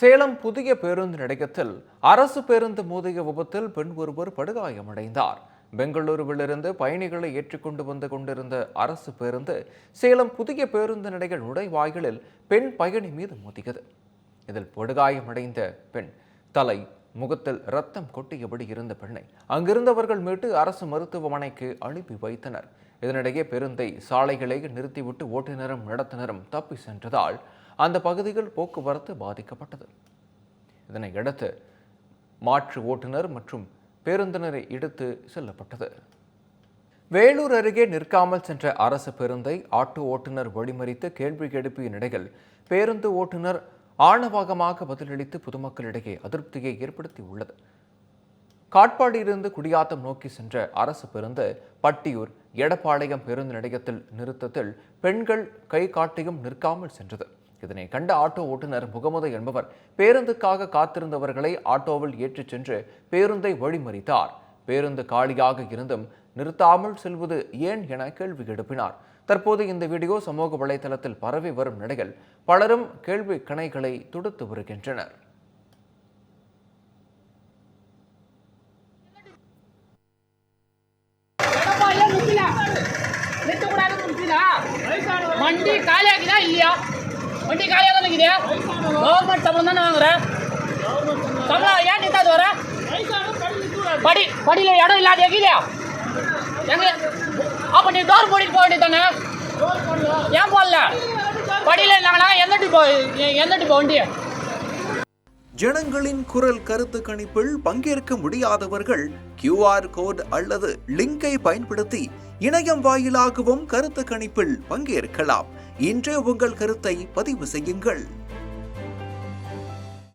சேலம் புதிய பேருந்து நிலையத்தில் அரசு பேருந்து மோதிய விபத்தில் பெண் ஒருவர் படுகாயமடைந்தார். பெங்களூருவிலிருந்து பயணிகளை ஏற்றிக்கொண்டு வந்து கொண்டிருந்த அரசு பேருந்து சேலம் புதிய பேருந்து நிலைய நுழைவாயிலில் பெண் பயணி மீது மோதியது. இதில் படுகாயமடைந்த பெண் தலை முகத்தில் ரத்தம் கொட்டியபடி இருந்த பெண்ணை அங்கிருந்தவர்கள் மீட்டு அரசு மருத்துவமனைக்கு அனுப்பி வைத்தனர். இதனிடையே பேருந்தை சாலைகளை நிறுத்திவிட்டு ஓட்டுநரும் நடத்துனரும் தப்பி சென்றதால் அந்த பகுதியில் போக்குவரத்து பாதிக்கப்பட்டது. இதனையடுத்து மாற்று ஓட்டுநர் மற்றும் பேருந்தினரை இடுத்து செல்லப்பட்டது. வேலூர் அருகே நிற்காமல் சென்ற அரசு பேருந்தை ஆட்டோ ஓட்டுநர் வழிமறித்து கேள்வி எழுப்பிய நிலையில் பேருந்து ஓட்டுநர் ஆணவகமாக பதிலளித்து பொதுமக்களிடையே அதிருப்தியை ஏற்படுத்தியுள்ளது. காட்பாடியிலிருந்து குடியாத்தம் நோக்கி சென்ற அரசு பேருந்து பட்டியூர் எடப்பாளையம் பேருந்து நிலையத்தில் நிறுத்தத்தில் பெண்கள் கை காட்டியும் நிற்காமல் சென்றது. இதனை கண்ட ஆட்டோ ஓட்டுநர் முகமது என்பவர் பேருந்துக்காக காத்திருந்தவர்களை ஆட்டோவில் ஏற்றிச் சென்று பேருந்தை வழிமறித்தார். பேருந்து காலியாக இருந்தும் நிறுத்தாமல் செல்வது ஏன் என கேள்வி எழுப்பினார். தற்போது இந்த வீடியோ சமூக வலைதளத்தில் பரவி வரும் நிலையில் பலரும் கேள்வி கணைகளை தொடுத்து வருகின்றனர். இல்லையா? வண்டி காலியாக தான் இருக்குது? கவர்மெண்ட் சம்பளம் தானே வாங்குற? சம்பளம் ஏன் நிற்காது வர? படி படியில் இடம் இல்லாத எங்கேயா எங்கே அப்போ நீ டோர் போட்டிட்டு போக வேண்டியது தானே? ஏன் போடல? படியில் இருந்தாங்கன்னா எந்தட்டி போ எந்தட்டி போக வேண்டிய? ஜனங்களின் குரல் கருத்து கணிப்பில் பங்கேற்க முடியாதவர்கள் கியூஆர் கோட் அல்லது லிங்கை பயன்படுத்தி இணையம் வாயிலாகவும் கருத்து கணிப்பில் பங்கேற்கலாம். இன்றே உங்கள் கருத்தை பதிவு செய்யுங்கள்.